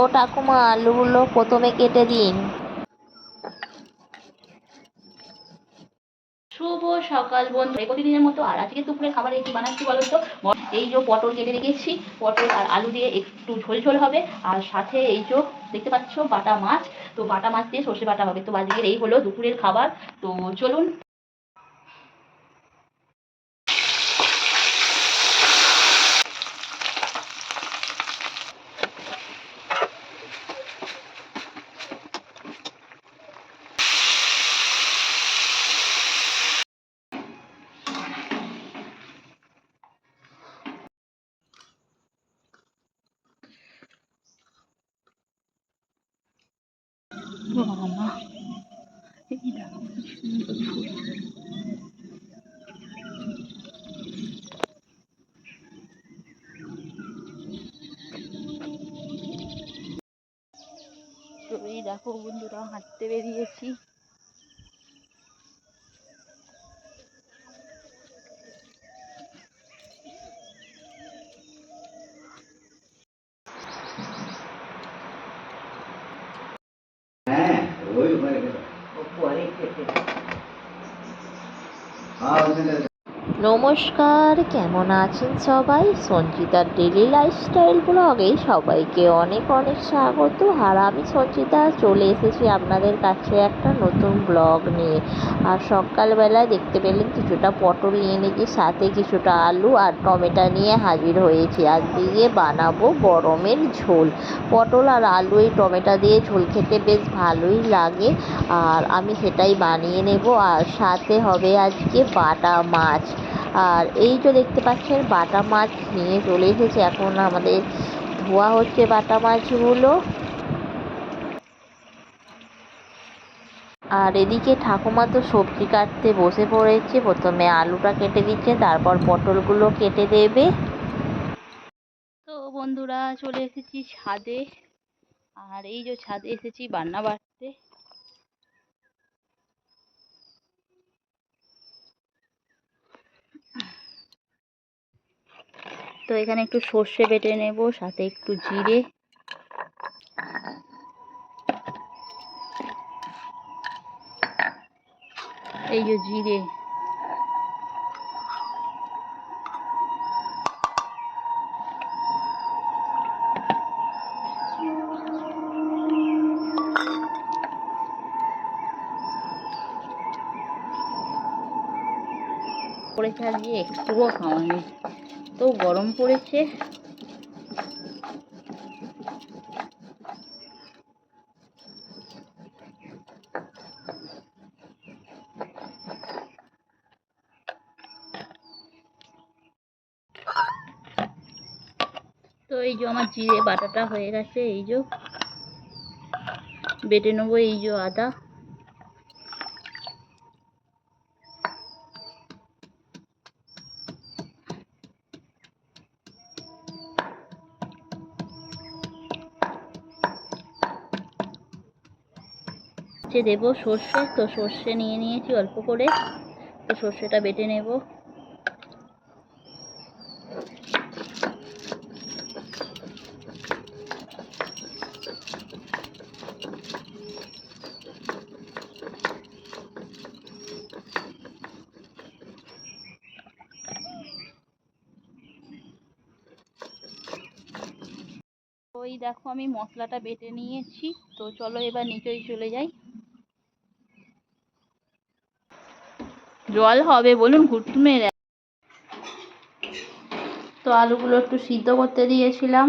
ও ঠাকুমা আলুগুলো প্রথমে কেটে দিন। শুভ সকাল বন্ধু। প্রতিদিনের মতো আর আজকে দুপুরে খাবারে কি বানাচ্ছি বলো তো? এই যে পটল কেটে রেখেছি, পটল আর আলু দিয়ে একটু ঝোল ঝোল হবে। আর সাথে এই যে দেখতে পাচ্ছ বাটা মাছ, তো বাটা মাছ দিয়ে সর্ষে বাটা হবে। তো আজকের এই হলো দুপুরের খাবার। তো চলুন বাবা দেখো বন্ধুরা হাঁটতে বেরিয়েছি। হ্যাঁ ওই ওখানে গেল হ্যাঁ ওখানে নমস্কার, কেমন আছেন সবাই? সঞ্চিতার ডেলি লাইফস্টাইল ব্লগে সবাইকে অনেক অনেক স্বাগত। আর আমি সঞ্চিতা, চলে এসেছি আপনাদের কাছে একটা নতুন ব্লগ নিয়ে। আর সকালবেলায় দেখতে পেলেন কিছুটা পটল নিয়ে নিয়েছি সাথে কিছুটা আলু আর টমেটো নিয়ে হাজির হয়েছি। আজ দিয়ে বানাবো গরমের ঝোল। পটল আর আলু এই টমেটো দিয়ে ঝোল খেতে বেশ ভালোই লাগে। আর আমি সেটাই বানিয়ে নেব। আর সাথে হবে আজকে বাটা মাছ। আর এই যে দেখতে পাচ্ছেন বাটা মাছ নিয়ে চলে এসেছে। এখন আমাদের ধোয়া হচ্ছে বাটা মাছগুলো। আর এদিকে ঠাকুমা তো সবজি কাটতে বসে পড়েছে। প্রথমে আলুটা কেটে দিচ্ছে, তারপর পটলগুলো কেটে দেবে। তো বন্ধুরা, চলে এসেছি ছাদে। আর এই যে ছাদে এসেছি বান্না বাড়তে। তো এখানে একটু সর্ষে বেটে নেব, সাথে একটু জিরে। এই যে জিরে। পড়েছে আজকে একটুও খাওয়ানি তো গরম পড়েছে। তো এই যে আমার জিরে বাটাটা হয়ে গেছে, এই যে বেটে নেব, এই যে আদা। হচ্ছে দেবো সর্ষে, তো সর্ষে নিয়ে নিয়েছি অল্প করে। তো সর্ষেটা বেটে নেব। ওই দেখো আমি মশলাটা বেটে নিয়েছি। তো চলো এবার নিচেই চলে যাই। জল হবে, বলুন ঘুটমের তো আলুগুলো একটু সিদ্ধ করতে দিয়েছিলাম।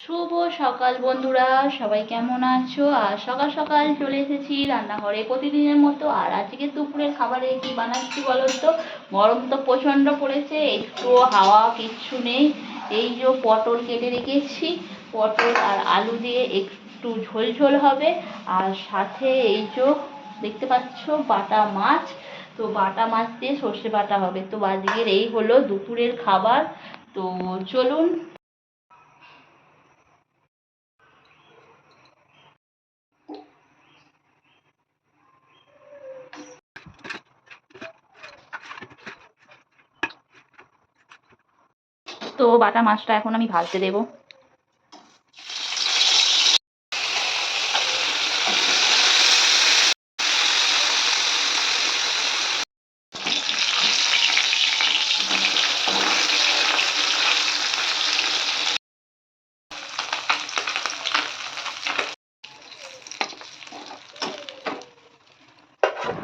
শুভ সকাল বন্ধুরা, সবাই কেমন আছো? আর সকাল সকাল চলে এসেছি রান্নাঘরে। প্রতিদিনের মতো আর আজকে দুপুরের খাবারে কি বানাচ্ছি বলো তো? গরম তো প্রচণ্ড পড়েছে, একটু হাওয়া কিচ্ছু নেই। এই যে পটল কেটে রেখেছি, পটল আর আলু দিয়ে একটু ঝোল ঝোল হবে। আর সাথে এই যে দেখতে পাচ্ছ বাটা মাছ। তো বাটা মাছ দিয়ে সর্ষে বাটা হবে। তো আজকের এই হলো দুপুরের খাবার। তো চলুন। তো বাটা মাছটা এখন আমি ভাজতে দেবো।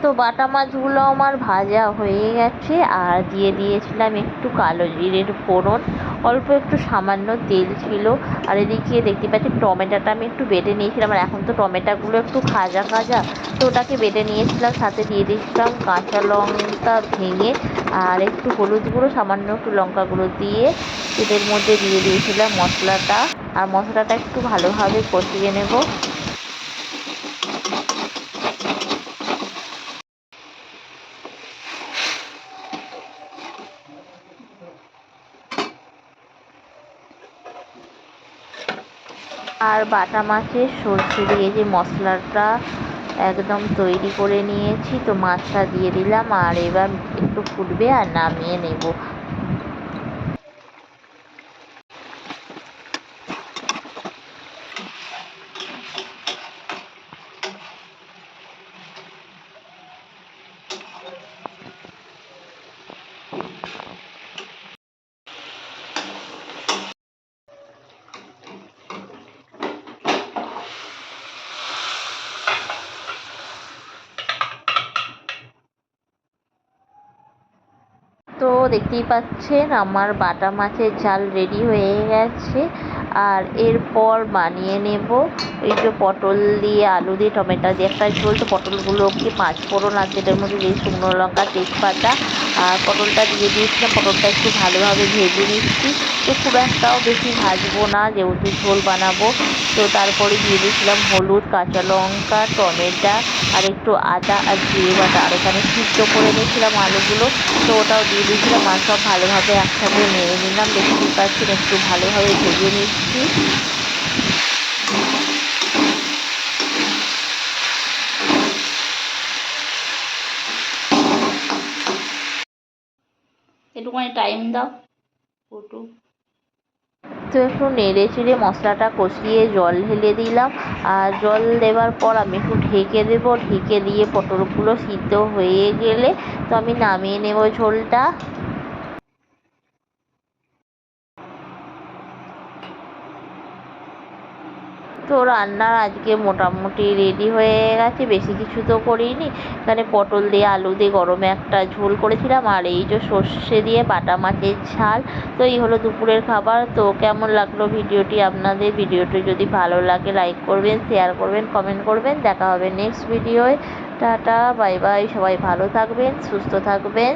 তো বাটা মাছগুলো আমার ভাজা হয়ে গেছে আর দিয়ে দিয়েছিলাম একটু কালো জিরের ফোড়ন। অল্প একটু সামান্য তেল ছিল। আর এদিকে দেখতে পাচ্ছি টমেটোটা আমি একটু বেটে নিয়েছিলাম। আর এখন তো টমেটোগুলো একটু খাজা খাজা তো ওটাকে বেটে নিয়েছিলাম, সাথে দিয়ে দিয়েছিলাম কাঁচা লঙ্কা ভেঙে আর একটু হলুদ গুঁড়ো, সামান্য একটু লঙ্কা গুঁড়ো দিয়ে এদের মধ্যে দিয়ে দিয়েছিলাম মশলাটা। আর মশলাটা একটু ভালোভাবে কষিয়ে নেব। আর বাটা মাছের সর্ষে দিয়ে যে মশলাটা একদম তৈরি করে নিয়েছি, তো মাছটা দিয়ে দিলাম আর এবার একটু ফুটবে আর নামিয়ে নেব। তো দেখতেই পাচ্ছেন আমার বাটা মাছের ঝাল রেডি হয়ে গেছে। আর এরপর বানিয়ে নেব এই যে পটল দিয়ে আলু দিয়ে, টমেটো দিয়ে একটা ঝোল। তো পটলগুলোকে পাঁচ ফোড়ন আর এটার মধ্যে দিয়ে শুকনো লঙ্কা, তেজপাতা আর পটলটা দিয়ে দিয়েছিলাম। পটলটা একটু ভালোভাবে ভেজে নিচ্ছি। তো খুব একটাও বেশি ভাজবো না, যেহেতু ঝোল বানাবো। তো তারপরে দিয়ে দিয়েছিলাম হলুদ, কাঁচা লঙ্কা, টমেটো আর একটু আদা আর জিরে বাটা। আর ওখানে সিদ্ধ করে নিয়েছিলাম আলুগুলো। তো ওটাও দিয়ে দিয়েছিলাম আর সব ভালোভাবে একসাথে নেড়ে নিলাম। দেখতেই পাচ্ছেন একটু ভালোভাবে ভেজে নিচ্ছি। একটুখানি টাইম দাও ফুটু তো একটু নেড়ে চেড়ে মশলাটা কষিয়ে জল ঢেলে দিলাম। আর জল দেওয়ার পর আমি একটু ঢেকে দেবো। ঢেকে দিয়ে পটলগুলো সিদ্ধ হয়ে গেলে তো আমি নামিয়ে নেব ঝোলটা। তো রান্নার আজকে মোটামুটি রেডি হয়ে গেছে। বেশি কিছু তো করিনি। এখানে পটল দিয়ে, আলু দিয়ে, গরমে একটা ঝোল করেছিলাম। আর এই যে সর্ষে দিয়ে বাটা মাছের ঝাল, তো এই হলো দুপুরের খাবার। তো কেমন লাগল ভিডিওটি আপনাদের? ভিডিওটি যদি ভালো লাগে লাইক করবেন শেয়ার করবেন কমেন্ট করবেন। দেখা হবে নেক্সট ভিডিওয় টাটা বাই বাই সবাই ভালো থাকবেন, সুস্থ থাকবেন।